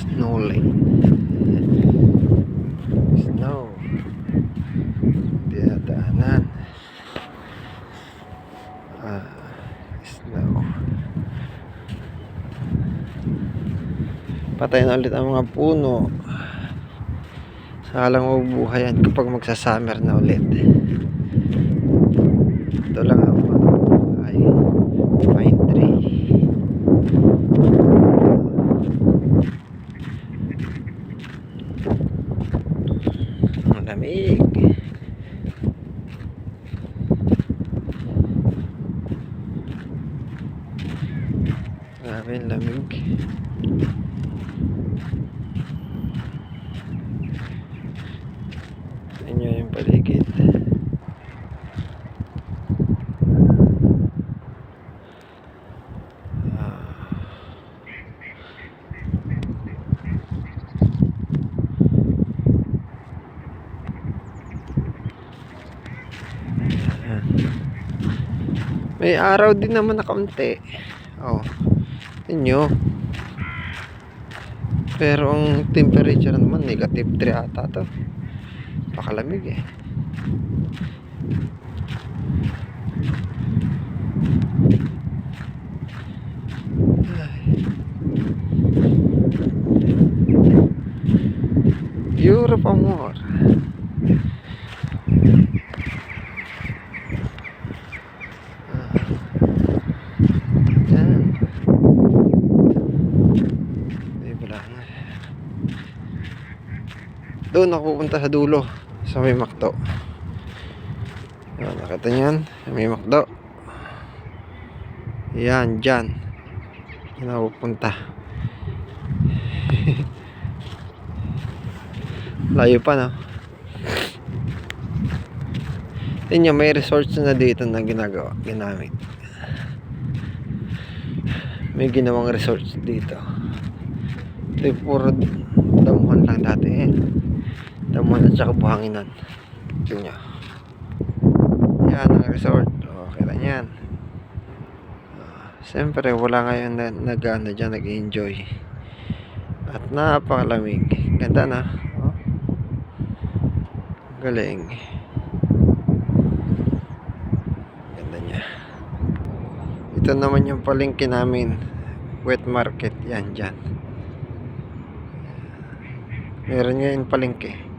snowing. Snow. Dinadaanan. Ah, snow. Patay na ulit ang mga puno. Salang mabuhayan kapag magsasummer na ulit. Lamig. Grabe lamig. Inyo yung paligid. Ah. Ayan. May araw din naman na kaunti. Oh. Inyo. Pero ang temperature naman negative 3 ata to. Pakalamig eh. Europe amor. Ah. Yan. Hindi pala na. Doon ako pupunta sa dulo sa may makdo. Yan, nakita niyan? Sa may makdo. Yan, dyan. Yan ako pupunta. Layo pa, no? Tingnan, may resorts na dito na ginagawa, ginamit. May ginawang resorts dito. Ito yung puro damuhan lang dati eh. Damuhan at saka buhanginan. Tingnan. Yan ang resort. O, kita niyan. Ah, Siyempre, wala ngayon na nag-ano dyan, nag-enjoy. At napakalamig. Ganda na. Oh. Galing. Ganda niya. Ito naman yung palengke namin. Wet market. Yan, dyan. Meron nga yung palengke.